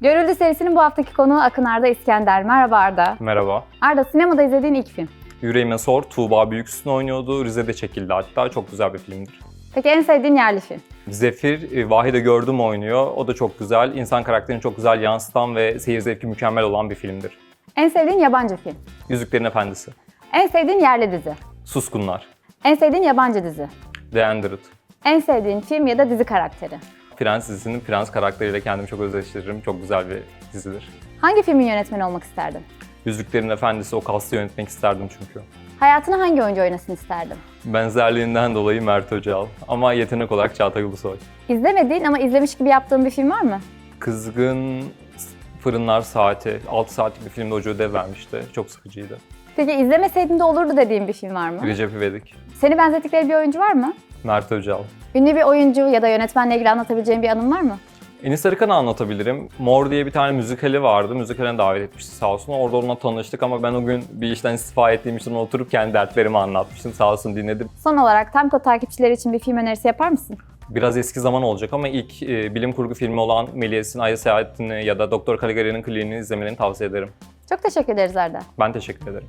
Görüldü serisinin bu haftaki konuğu Akın Arda İskender. Merhaba Arda. Merhaba. Arda sinemada izlediğin ilk film. Yüreğime Sor, Tuğba Büyüksün oynuyordu. Rize'de çekildi hatta. Çok güzel bir filmdir. Peki en sevdiğin yerli film? Zefir, e, Vahide Gördüm oynuyor. O da çok güzel. İnsan karakterini çok güzel yansıtan ve seyir zevki mükemmel olan bir filmdir. En sevdiğin yabancı film? Yüzüklerin Efendisi. En sevdiğin yerli dizi? Suskunlar. En sevdiğin yabancı dizi? The Android. En sevdiğin film ya da dizi karakteri? Prens dizisinin Prens karakteriyle kendimi çok özdeştiririm. Çok güzel bir dizidir. Hangi filmin yönetmeni olmak isterdin? Yüzüklerin Efendisi o kastı yönetmek isterdim çünkü. Hayatını hangi oyuncu oynasın isterdin? Benzerliğinden dolayı Mert Öcal ama yetenek olarak Çağatay Ulusoy. İzlemediğin ama izlemiş gibi yaptığın bir film var mı? Kızgın Fırınlar Saati, 6 saatlik bir filmde hoca ödev vermişti. Çok sıkıcıydı. Peki izlemeseydin de olurdu dediğin bir film var mı? Recep İvedik, Seni benzettikleri bir oyuncu var mı? Mert Öcal. Ünlü bir oyuncu ya da yönetmenle ilgili anlatabileceğin bir anın var mı? Enis Arıkan'ı anlatabilirim. Mor diye bir tane müzikali vardı. Müzikaline davet etmişti sağ olsun. Orada onunla tanıştık ama ben o gün bir işten istifa ettiğim için oturup kendi dertlerimi anlatmıştım. Sağ olsun dinledim. Son olarak Tamko takipçileri için bir film önerisi yapar mısın? Biraz eski zaman olacak ama ilk e, bilim kurgu filmi olan Melis'in Ay'a Seyahatini ya da Doktor Caligari'nin kliniğini izlemeni tavsiye ederim. Çok teşekkür ederiz Arda. Ben teşekkür ederim.